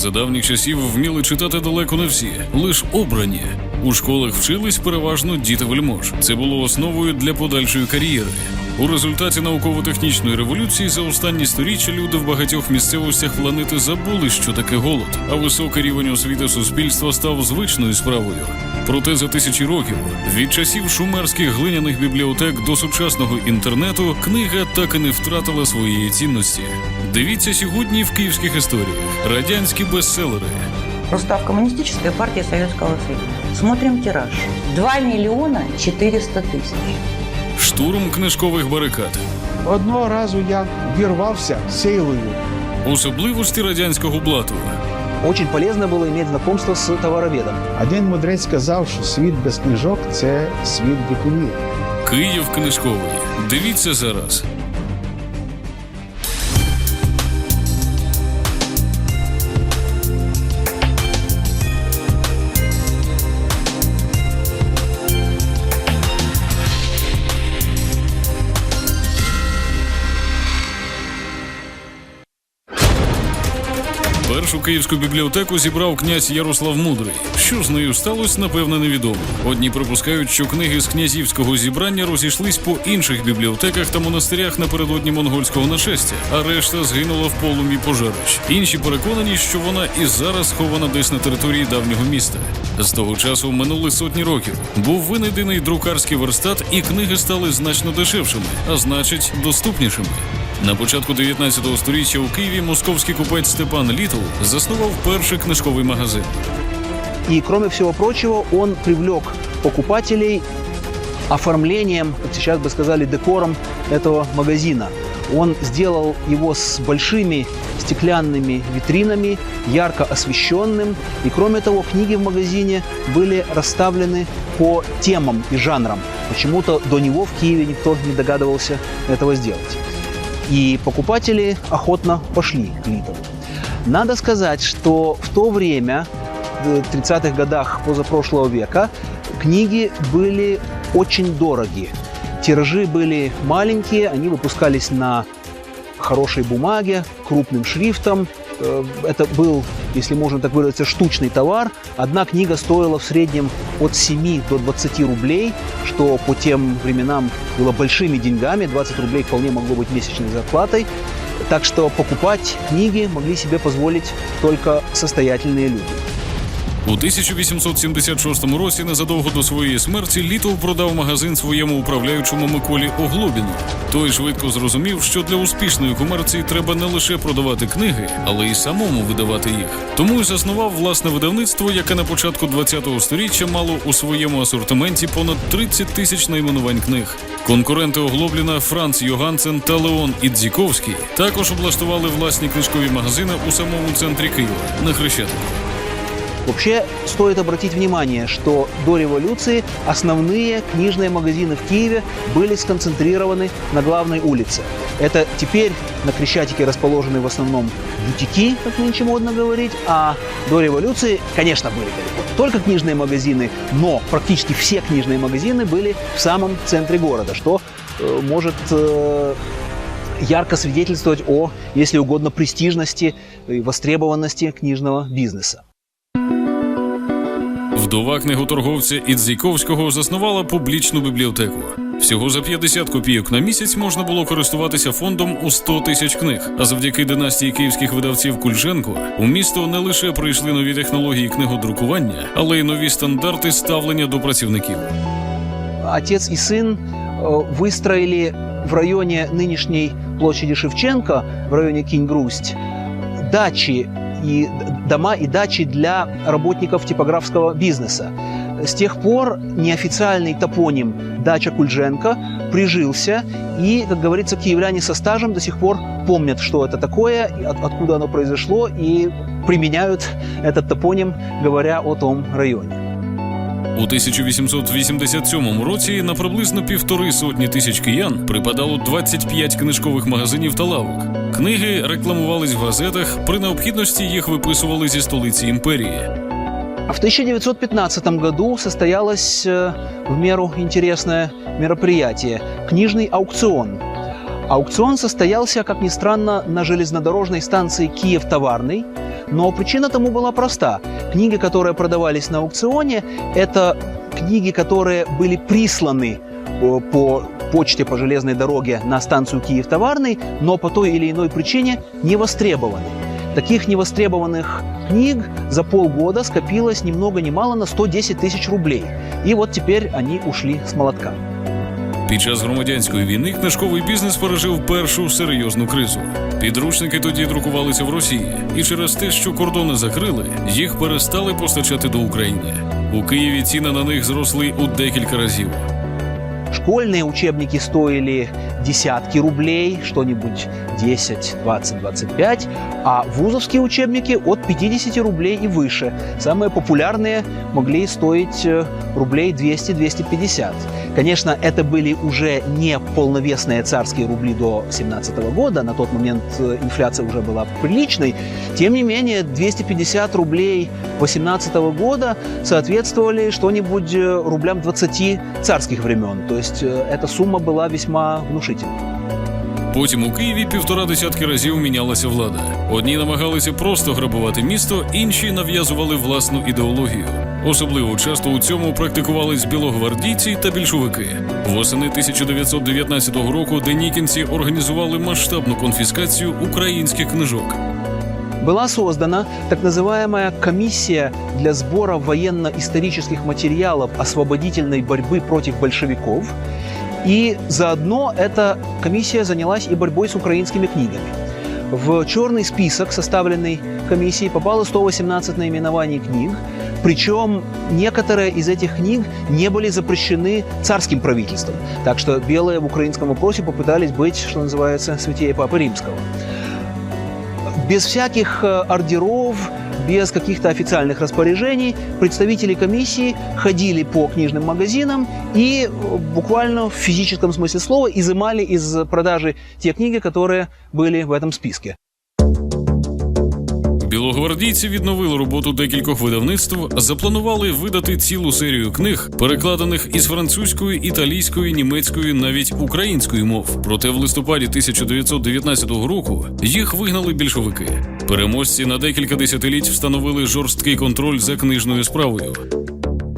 За давніх часів вміли читати далеко не всі, лише обрані. У школах вчились переважно діти вельмож. Це було основою для подальшої кар'єри. У результаті науково-технічної революції за останні сторіччя люди в багатьох місцевостях планети забули, що таке голод, а високий рівень освіти суспільства став звичною справою. Проте за тисячі років від часів шумерських глиняних бібліотек до сучасного інтернету книга так і не втратила своєї цінності. Дивіться сьогодні в київських історіях радянські бестселери. Устав Коммунистическая партия Советского Союза. Смотрим тираж. 2 миллиона 400 тысяч. Штурм книжкових барикад, Одного разу я вірвався силою. особливості радянського блату, Очень полезно було мати знакомство з товароведом. Один мудрець сказав, що світ без книжок це світ дикунів. Київ книжковий. Дивіться зараз. Київську бібліотеку зібрав князь Ярослав Мудрий. Що з нею сталося, напевне, невідомо. Одні припускають, що книги з князівського зібрання розійшлись по інших бібліотеках та монастирях напередодні монгольського нашестя, а решта згинула в полум'ї пожарищ. Інші переконані, що вона і зараз схована десь на території давнього міста. З того часу минули сотні років. Був винайдений друкарський верстат, і книги стали значно дешевшими, а значить, доступнішими. На початку 19 століття у Києві московський купець Степан Літл заснував перший книжковий магазин. И, кроме всего прочего, он привлек покупателей оформлением, как сейчас бы сказали, декором этого магазина. Он сделал его с большими стеклянными витринами, ярко освещенным. И, кроме того, книги в магазине были расставлены по темам и жанрам. Почему-то до него в Киеве никто не догадывался этого сделать. И покупатели охотно пошли к Литову. Надо сказать, что в то время, в 30-х годах позапрошлого века, книги были очень дороги. Тиражи были маленькие, они выпускались на хорошей бумаге, крупным шрифтом. Э, Это был, если можно так выразиться, штучный товар. Одна книга стоила в среднем от 7 до 20 рублей, что по тем временам было большими деньгами. 20 рублей вполне могло быть месячной зарплатой. Так что покупать книги могли себе позволить только состоятельные люди. У 1876 році, незадовго до своєї смерті, Літл продав магазин своєму управляючому Миколі Оглобіну. Той швидко зрозумів, що для успішної комерції треба не лише продавати книги, але й самому видавати їх. Тому й заснував власне видавництво, яке на початку 20-го сторіччя мало у своєму асортименті понад 30 тисяч найменувань книг. Конкуренти Оглобліна Франц Йогансен та Леон Ідзіковський також облаштували власні книжкові магазини у самому центрі Києва на Хрещатику. Вообще стоит обратить внимание, что до революции основные книжные магазины в Киеве были сконцентрированы на главной улице. Это теперь на Крещатике расположены в основном бутики, как нынче модно говорить, а до революции, конечно, были только книжные магазины, но практически все книжные магазины были в самом центре города, что э, может э, ярко свидетельствовать о, если угодно, престижности и востребованности книжного бизнеса. Вдова книготорговця Ідзіковського заснувала публічну бібліотеку. Всього за 50 копійок на місяць можна було користуватися фондом у 100 тисяч книг. А завдяки династії київських видавців Кульченко у місто не лише прийшли нові технології книгодрукування, але й нові стандарти ставлення до працівників. отец и сын э, выстроили в районе нынешней площади Шевченко, в районе Кинь-Грусть, дачи и дома и дачи для работников типографского бизнеса. С тех пор неофициальный топоним «Дача Кульженко» прижился, и, как говорится, киевляне со стажем до сих пор помнят, что это такое, от- откуда оно произошло, и применяют этот топоним, говоря о том районе. У 1887 році на приблизно півтори сотні тисяч киян припадало 25 книжкових магазинів та лавок. Книги рекламувались в газетах, при необхідності їх виписували зі столиці імперії. А в 1915 году состоялось э, в меру интересное мероприятие – книжный аукцион. Аукцион состоялся, как ни странно, на железнодорожной станции Киев-Товарный. Но причина тому была проста. Книги, которые продавались на аукционе, это книги, которые были присланы э, по почте по железной дороге на станцию Киев-Товарный, но по той или иной причине не востребованы. Таких невостребованных книг за полгода скопилось ни много ни мало на 110 тысяч рублей. И вот теперь они ушли с молотка. Під час громадянської війни книжковий бізнес пережив першу серйозну кризу. Підручники тоді друкувалися в Росії, і через те, що кордони закрили, їх перестали постачати до України. У Києві ціни на них зросли у декілька разів. Школьные учебники стоили десятки рублей, что-нибудь 10, 20, 25, а вузовские учебники от 50 рублей и выше. Самые популярные могли стоить э, рублей 200-250. Конечно, это были уже не полновесные царские рубли до 17 года, на тот момент э, инфляция уже была приличной. Тем не менее, 250 рублей 18 года соответствовали что-нибудь э, рублям 20 царских времен. То есть э, эта сумма была весьма внушительной. Потім у Києві півтора десятки разів мінялася влада. Одні намагалися просто грабувати місто, інші нав'язували власну ідеологію. Особливо часто у цьому практикувались білогвардійці та більшовики. Восени 1919 року денікінці організували масштабну конфіскацію українських книжок. Была создана так называемая комиссия для сбора военно-исторических материалов освободительной борьбы против большевиков. И заодно эта комиссия занялась и борьбой с украинскими книгами. В черный список, составленный комиссией, попало 118 наименований книг, причем некоторые из этих книг не были запрещены царским правительством. Так что белые в украинском вопросе попытались быть, что называется, святее Папы Римского. Без всяких э, ордеров, без каких-то официальных распоряжений представители комиссии ходили по книжным магазинам и э, буквально в физическом смысле слова изымали из продажи те книги, которые были в этом списке. Білогвардійці відновили роботу декількох видавництв, запланували видати цілу серію книг, перекладених із французької, італійської, німецької, навіть української мов. Проте в листопаді 1919 року їх вигнали більшовики. Переможці на декілька десятиліть встановили жорсткий контроль за книжною справою.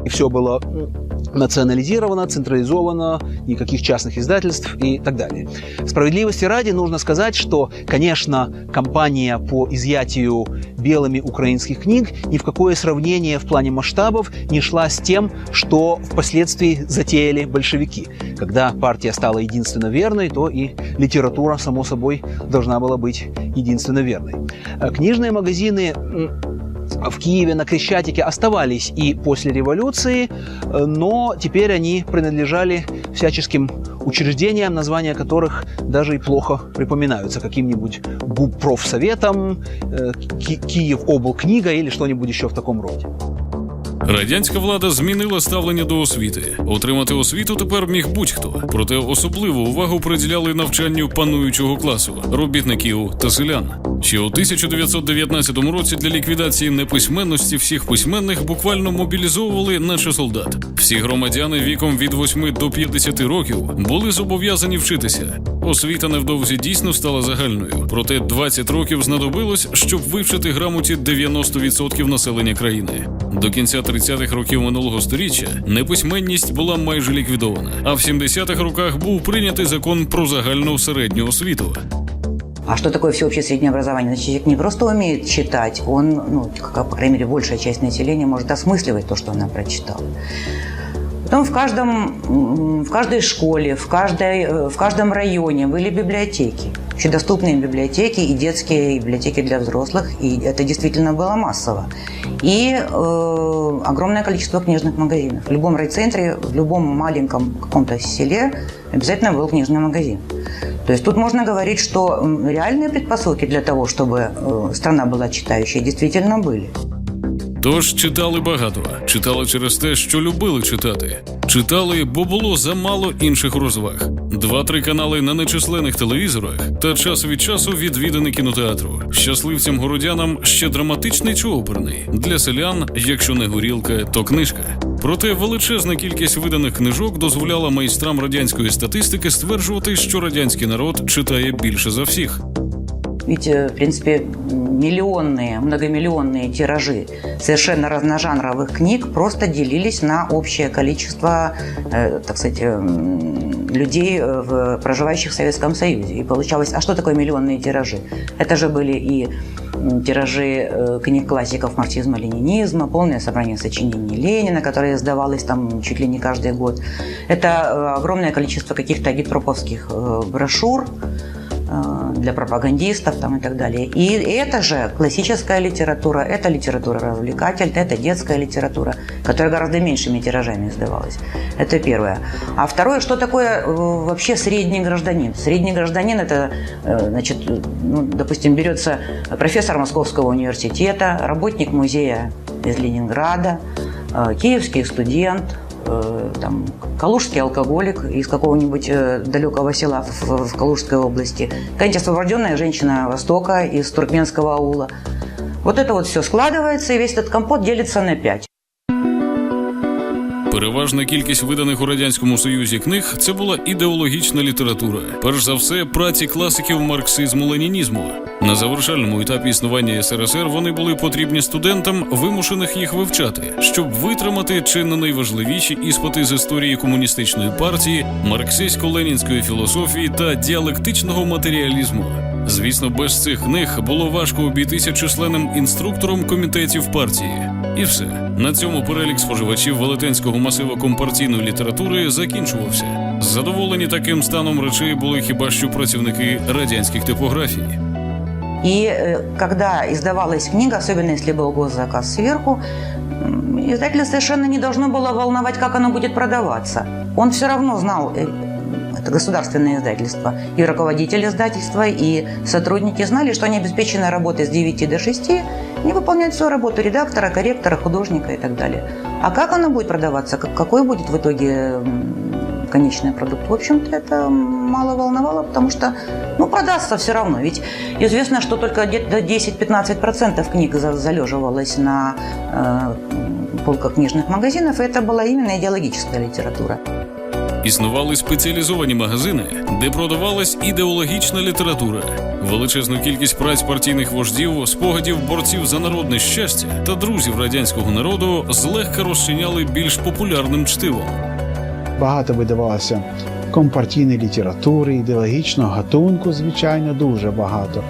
И все было м, национализировано, централизовано, никаких частных издательств и так далее. Справедливости ради нужно сказать, что, конечно, кампания по изъятию белыми украинских книг ни в какое сравнение в плане масштабов не шла с тем, что впоследствии затеяли большевики. Когда партия стала единственно верной, то и литература, само собой, должна была быть единственно верной. Э, Книжные магазины в Киеве на Крещатике оставались и после революции, э, но теперь они принадлежали всяческим учреждениям, названия которых даже и плохо припоминаются, каким-нибудь губпрофсоветом, э, Ки- Киев облкнига или что-нибудь еще в таком роде. Радянська влада змінила ставлення до освіти. Отримати освіту тепер міг будь-хто. Проте особливу увагу приділяли навчанню пануючого класу робітників та селян. Ще у 1919 році для ліквідації неписьменності всіх письменних буквально мобілізовували, наче солдат. Всі громадяни віком від 8 до 50 років були зобов'язані вчитися. Освіта невдовзі дійсно стала загальною. Проте 20 років знадобилось, щоб вивчити грамоті 90% населення країни. До кінця 30-х років минулого століття неписьменність була майже ліквідована. А в 70-х роках був прийнятий закон про загальну середню освіту. А что такое всеобщее среднее образование? Значит, человек не просто умеет читать, он, ну, как, по крайней мере, большая часть населения может осмысливать то, что она прочитала. Потом в, каждом, в каждой школе, в, каждой, э, в каждом районе были библиотеки. Общедоступные библиотеки и детские библиотеки для взрослых. И это действительно было массово. И э, огромное количество книжных магазинов. В любом райцентре, в любом маленьком каком-то селе обязательно был книжный магазин. То есть тут можно говорить, что реальные предпосылки для того, чтобы э, страна была читающей, действительно были. Тож читали багато, читали через те, що любили читати. Читали, бо було замало інших розваг. Два-три канали на нечисленних телевізорах та час від часу відвідини кінотеатру. Щасливцям городянам ще драматичний чи оперний. Для селян, якщо не горілка, то книжка. Проте величезна кількість виданих книжок дозволяла майстрам радянської статистики стверджувати, що радянський народ читає більше за всіх. Ведь, э, в принципе, миллионные, многомиллионные тиражи совершенно разножанровых книг просто делились на общее количество, э, так сказать, людей, э, в- проживающих в Советском Союзе. И получалось, а что такое миллионные тиражи? Это же были и тиражи книг классиков марксизма-ленинизма, полное собрание сочинений Ленина, которое издавалось там чуть ли не каждый год. Это огромное количество каких-то агитпроповских брошюр, для пропагандистов там, и так далее. И это же классическая литература, это литература развлекательная, это детская литература, которая гораздо меньшими тиражами издавалась. Это первое. А второе, что такое э, вообще средний гражданин? Средний гражданин это, э, значит, э, ну, допустим, берется профессор Московского университета, работник музея из Ленинграда, э, киевский студент, э, там, калужский алкоголик из какого-нибудь э, далекого села в, в Калужской области, какая-нибудь освобожденная женщина Востока из туркменского аула. Вот это вот все складывается, и весь этот компот делится на пять. Переважна кількість виданих у радянському союзі книг це була ідеологічна література. Перш за все, праці класиків марксизму-ленінізму. На завершальному етапі існування СРСР вони були потрібні студентам, вимушених їх вивчати, щоб витримати чи не найважливіші іспити з історії комуністичної партії, марксистсько-ленінської філософії та діалектичного матеріалізму. Звісно, без цих книг було важко обійтися численним інструктором комітетів партії. І все на цьому перелік споживачів велетенського масива компартійної літератури закінчувався. Задоволені таким станом речей були хіба що працівники радянських типографій. И э, когда издавалась книга, особенно если был госзаказ сверху, м, издателя совершенно не должно было волновать, как оно будет продаваться. Он все равно знал, э, это государственное издательство, и руководитель издательства, и сотрудники знали, что они обеспечены работой с 9 до 6, не выполняют свою работу редактора, корректора, художника и так далее. А как оно будет продаваться, как- какой будет в итоге конечный продукт, в общем-то, это мало волновало, потому что, ну, продастся все равно. Ведь известно, что только где-то 10-15% книг за- залеживалось на э, полках книжных магазинов, и это была именно идеологическая литература. Існували спеціалізовані магазини, де продавалась ідеологічна література. Величезну кількість праць партійних вождів, спогадів борців за народне щастя та друзів радянського народу злегка розчиняли більш популярним чтивом. Багато видавалося компартійної літератури, ідеологічного гатунку, звичайно, дуже багато.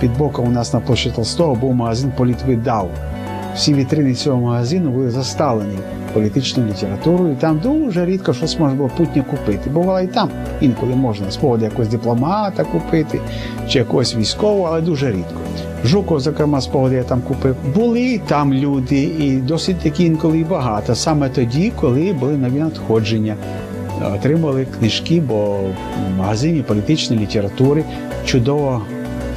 Під боком у нас на площі Толстого був магазин «Політвидав». Всі вітрини цього магазину були заставлені політичною літературою, і там дуже рідко щось можна було путнє купити. Бувало і там інколи можна спогади якогось дипломата купити чи якогось військового, але дуже рідко. Жуков, зокрема, спогади я там купив. Були там люди, і досить такі інколи і багато. Саме тоді, коли були нові надходження отримали книжки, бо в магазині політичної літератури чудово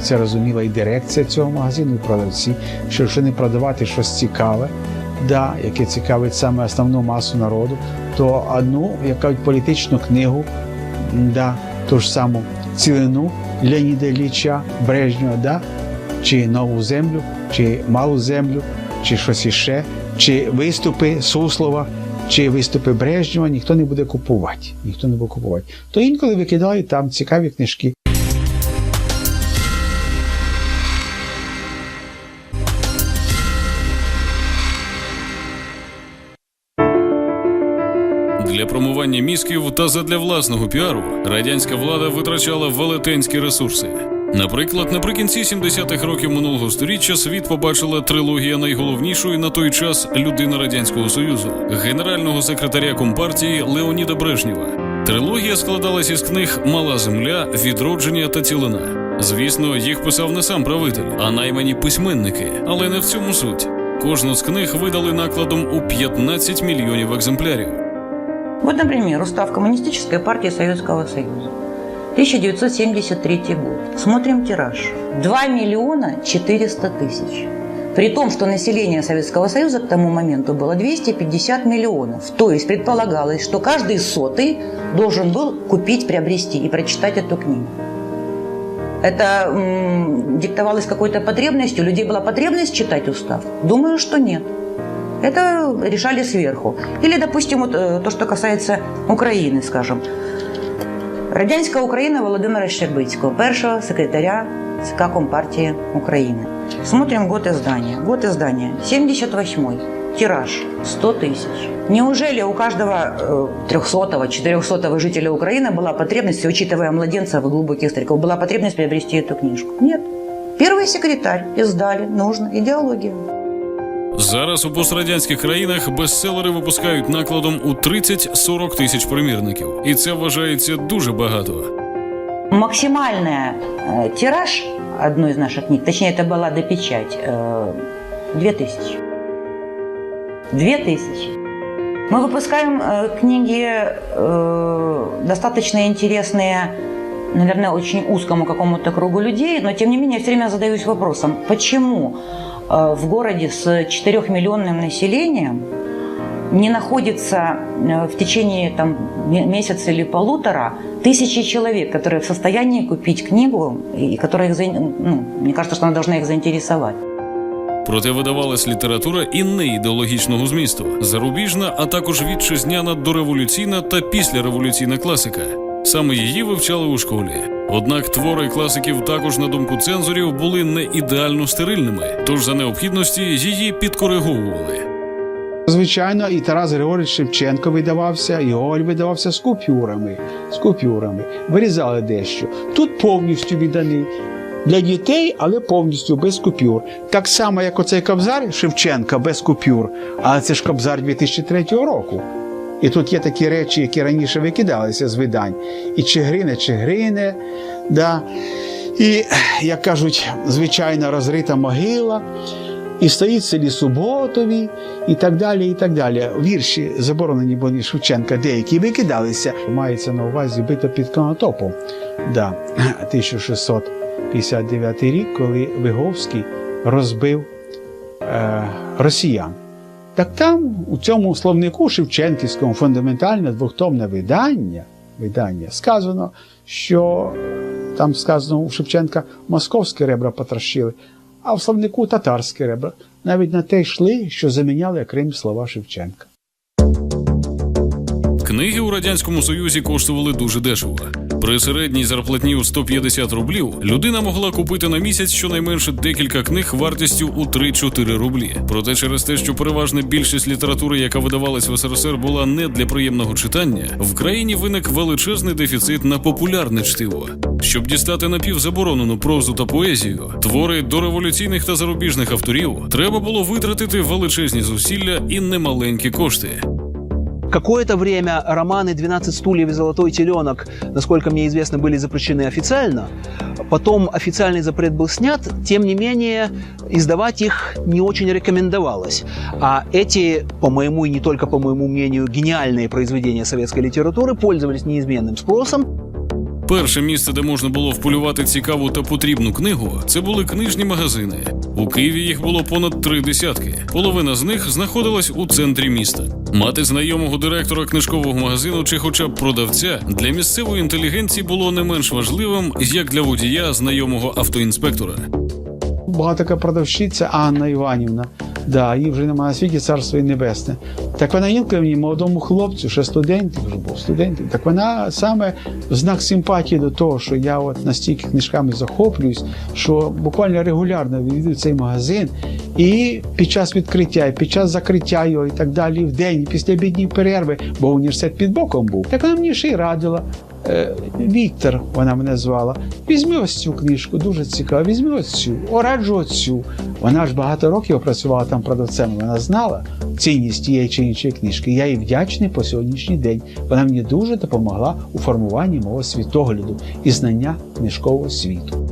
це розуміла і дирекція цього магазину, і продавці, що якщо не продавати щось цікаве, да, яке цікавить саме основну масу народу, то одну яка політичну книгу, да, ту ж саму цілину Леоніда Ілліча Брежнєва, да, чи нову землю, чи малу землю, чи щось іще, чи виступи Суслова, чи виступи Брежнєва, ніхто не буде купувати. Ніхто не буде купувати. То інколи викидають там цікаві книжки. Для промування мізків та задля власного піару радянська влада витрачала велетенські ресурси. Наприклад, наприкінці 70-х років минулого століття світ побачила трилогія найголовнішої на той час людини радянського союзу генерального секретаря компартії Леоніда Брежнєва. Трилогія складалась із книг Мала земля, відродження та цілина. Звісно, їх писав не сам правитель, а наймані письменники, але не в цьому суть. Кожну з книг видали накладом у 15 мільйонів екземплярів. Вот, например, устав Коммунистической партии Советского Союза. 1973 год. Смотрим тираж. 2 миллиона 400 тысяч. При том, что население Советского Союза к тому моменту было 250 миллионов. То есть предполагалось, что каждый сотый должен был купить, приобрести и прочитать эту книгу. Это м, диктовалось какой-то потребностью? У людей была потребность читать устав? Думаю, что нет. Это решали сверху. Или, допустим, вот э, то, что касается Украины, скажем. Радянська Україна Володимира Щербицького, першого секретаря ЦК Компартии Украины. Смотрим год издания. Год издания 78 Тираж 100 тысяч. Неужели у каждого э, 300-го, 400-го жителя Украины была потребность, учитывая младенцев и глубоких стариков, была потребность приобрести эту книжку? Нет. Первый секретарь издали, нужно, идеология. Зараз у пострадянських країнах бестселери випускають накладом у 30-40 тисяч примірників, і це вважається дуже багато. Максимальный э, тираж одной из наших книг, точнее, это была допечать, э, 2000. 2000. Мы выпускаем э, книги э, достаточно интересные, наверное, очень узкому какому-то кругу людей, но тем не менее я все время задаюсь вопросом, почему э, в городе с 4-миллионным населением не находится э, в течение там, ме- месяца или полутора тысячи человек, которые в состоянии купить книгу, и которая их, заин- ну, мне кажется, что она должна их заинтересовать. Проте видавалась література і не ідеологічного змісту, зарубіжна, а також вітчизняна дореволюційна та післяреволюційна класика. Саме її вивчали у школі. Однак твори класиків також, на думку цензорів, були не ідеально стерильними, тож за необхідності її підкориговували. Звичайно, і Тарас Григорович Шевченко видавався, і Гоголь видавався з купюрами. З купюрами. Вирізали дещо. Тут повністю відданий. Для дітей, але повністю без купюр. Так само, як оцей кобзар Шевченка без купюр, але це ж кобзар 2003 року. І тут є такі речі, які раніше викидалися з видань. І Чигрине, Чигрине, да. і, як кажуть, звичайна розрита могила і стоїть в селі Суботові, і так далі. і так далі. Вірші заборонені були Шевченка, деякі викидалися. Мається на увазі бито під Конотопом. Да, 1659 рік, коли Виговський розбив е, росіян. Так там, у цьому словнику Шевченківському фундаментальне двохтомне видання, видання сказано, що там сказано у Шевченка московські ребра потрощили, а в словнику татарські ребра. Навіть на те йшли, що заміняли окремі слова Шевченка. Книги у радянському союзі коштували дуже дешево. При середній зарплатні у 150 рублів людина могла купити на місяць щонайменше декілька книг вартістю у 3-4 рублі. Проте через те, що переважна більшість літератури, яка видавалась в СРСР, була не для приємного читання, в країні виник величезний дефіцит на популярне чтиво. Щоб дістати напівзаборонену прозу та поезію, твори дореволюційних та зарубіжних авторів, треба було витратити величезні зусилля і немаленькі кошти. Какое-то время романы «12 стульев» и «Золотой теленок», насколько мне известно, были запрещены официально. Потом официальный запрет был снят, тем не менее издавать их не очень рекомендовалось. А эти, по моему и не только по моему мнению, гениальные произведения советской литературы пользовались неизменным спросом. Перше місце, де можна було вполювати цікаву та потрібну книгу, це були книжні магазини. У Києві їх було понад три десятки. Половина з них знаходилась у центрі міста. Мати знайомого директора книжкового магазину чи, хоча б продавця, для місцевої інтелігенції було не менш важливим, як для водія знайомого автоінспектора. Така продавщиця Анна Іванівна. Да, її вже немає на світі, царство і небесне. Так вона інколи мені, молодому хлопцю, ще студент, вже був студент, так вона саме в знак симпатії до того, що я от настільки книжками захоплююсь, що буквально регулярно відвідую цей магазин. І під час відкриття, і під час закриття його, і так далі, в день, і після обідньої перерви, бо університет під боком був. Так вона мені ще й радила. Е, Віктор, вона мене звала. Візьми ось цю книжку, дуже цікаво. Візьми ось цю, ораджу оцю. Вона ж багато років працювала там продавцем. Вона знала цінність тієї чи іншої книжки. Я їй вдячний по сьогоднішній день. Вона мені дуже допомогла у формуванні мого світогляду і знання книжкового світу.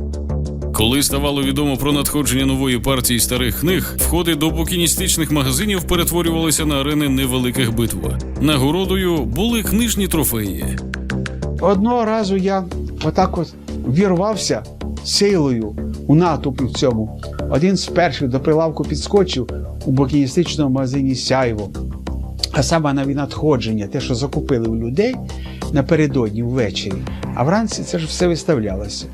Коли ставало відомо про надходження нової партії старих книг, входи до букіністичних магазинів перетворювалися на арени невеликих битв. Нагородою були книжні трофеї. Одного разу я отак от вірвався силою у натовпі в цьому. Один з перших до прилавку підскочив у букіністичному магазині Сяйво. А саме на надходження, те, що закупили у людей напередодні ввечері, а вранці це ж все виставлялося.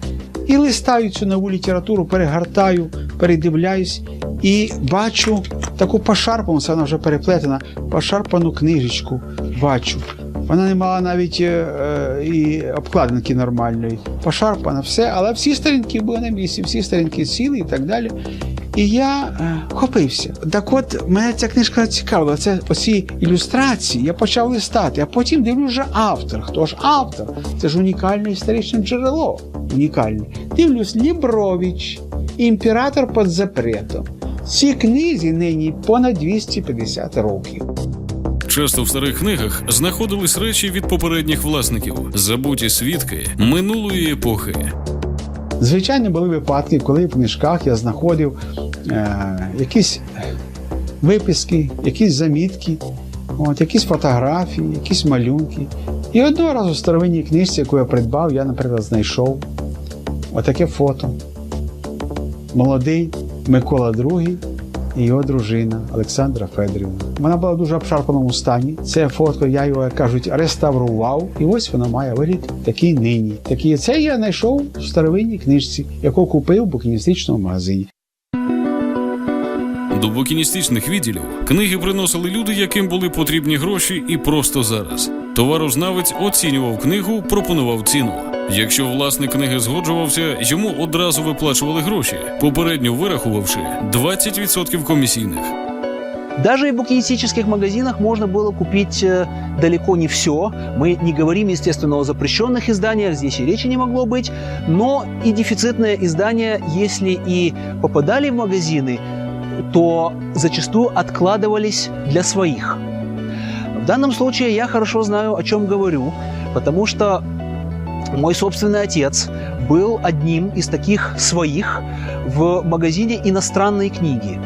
І листаю цю нову літературу, перегортаю, передивляюсь і бачу таку пошарпану, це вона вже переплетена, пошарпану книжечку бачу. Вона не мала навіть е, і обкладинки нормальної. Пошарпано все, але всі сторінки були на місці, всі сторінки ціли і так далі. І я е, вхопився. Так от мене ця книжка цікавила. Це оці ілюстрації. Я почав листати, а потім дивлюсь вже автор. Хто ж автор? Це ж унікальне історичне джерело. Унікальне. Дивлюсь, Лібрович, імператор під запретом. Цій книзі нині понад 250 років. Часто в старих книгах знаходились речі від попередніх власників, забуті свідки минулої епохи. Звичайно, були випадки, коли в книжках я знаходив е, якісь виписки, якісь замітки, от, якісь фотографії, якісь малюнки. І одного разу в старовинній книжці, яку я придбав, я, наприклад, знайшов отаке фото. Молодий Микола II і його дружина Олександра Федорівна. Вона була в дуже обшарпаному стані. Це фото, я його, як кажуть, реставрував. І ось воно має вигляд такий нині. Такий це я знайшов в старовинній книжці, яку купив в букіністичному магазині. До букіністичних відділів книги приносили люди, яким були потрібні гроші, і просто зараз. Товарознавець оцінював книгу, пропонував ціну. Якщо власник книги згоджувався, йому одразу виплачували гроші, попередньо вирахувавши 20% комісійних. Даже и в букинистических магазинах можно было купить э, далеко не все. Мы не говорим, естественно, о запрещенных изданиях, здесь и речи не могло быть. Но и дефицитные издания, если и попадали в магазины, то зачастую откладывались для своих. В данном случае я хорошо знаю, о чем говорю, потому что мой собственный отец был одним из таких своих в магазине иностранной книги.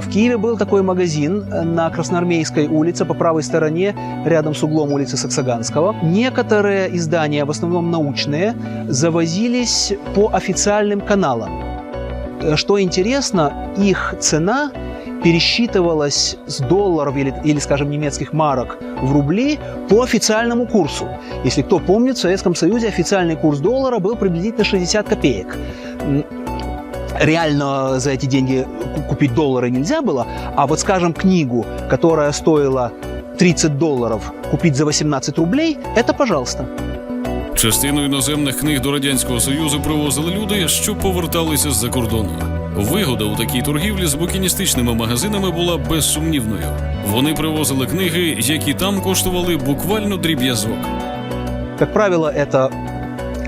В Киеве был такой магазин на Красноармейской улице по правой стороне, рядом с углом улицы Саксаганского. Некоторые издания, в основном научные, завозились по официальным каналам. Э, Что интересно, их цена пересчитывалась с долларов или, или, скажем, немецких марок в рубли по официальному курсу. Если кто помнит, в Советском Союзе официальный курс доллара был приблизительно 60 копеек. Реально за эти деньги ку- купить доллары нельзя было, а вот, скажем, книгу, которая стоила 30 долларов, купить за 18 рублей, это пожалуйста. Частину іноземних книг до радянського союзу привозили люди, що поверталися з-за кордону. Вигода у такій торгівлі з букіністичними магазинами була безсумнівною. Вони привозили книги, які там коштували буквально дріб'язок. Как правило, это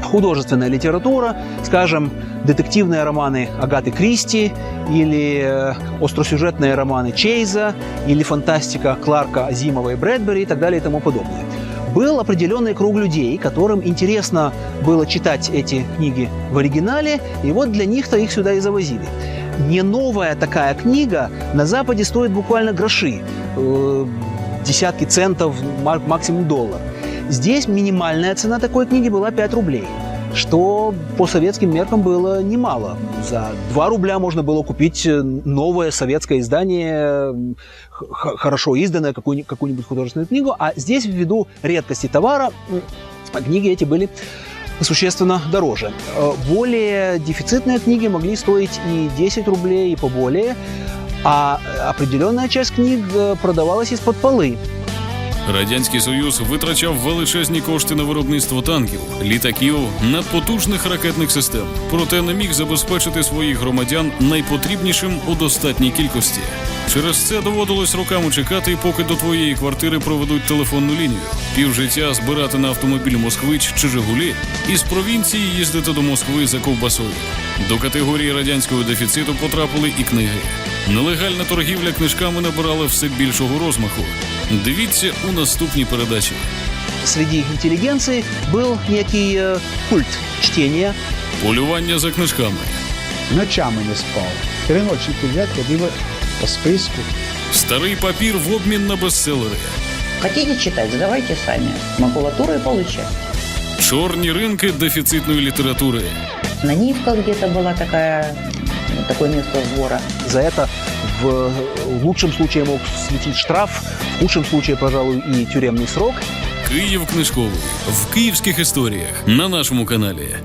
художественная литература, скажем, детективные романы Агаты Кристи или э, остросюжетные романы Чейза или фантастика Кларка Азимова и Брэдбери и так далее и тому подобное. Был определенный круг людей, которым интересно было читать эти книги в оригинале, и вот для них-то их сюда и завозили. Не новая такая книга на Западе стоит буквально гроши, э, десятки центов, максимум доллар. Здесь минимальная цена такой книги была 5 рублей, что по советским меркам было немало. За 2 рубля можно было купить э, новое советское издание, э, хорошо изданное, какую- какую-нибудь художественную книгу, а здесь ввиду редкости товара книги эти были существенно дороже. Э, Более дефицитные книги могли стоить и 10 рублей, и поболее, а определенная часть книг э, продавалась из-под полы. Радянський Союз витрачав величезні кошти на виробництво танків, літаків, надпотужних ракетних систем, проте не міг забезпечити своїх громадян найпотрібнішим у достатній кількості. Через це доводилось роками чекати, поки до твоєї квартири проведуть телефонну лінію, півжиття збирати на автомобіль Москвич чи Жигулі, і з провінції їздити до Москви за ковбасою. До категорії радянського дефіциту потрапили і книги. Нелегальна торгівля книжками набирала все більшого розмаху. Дивіться у наступній передачі. Среди интеллигенции был некий э, культ чтения. Полювання за книжками. Ночами не спав. Три ночі підряд ходив по списку. Старий папір в обмін на бестселери. Хотите читать, сдавайте сами. Макулатуру и получать. Чорні ринки дефіцитної літератури. На Нивках где-то была такая, такое место сбора. За это в, в лучшем случае мог светить штраф, в худшем случае, пожалуй, и тюремный срок. Київ книжковий в київських історіях на нашому каналі.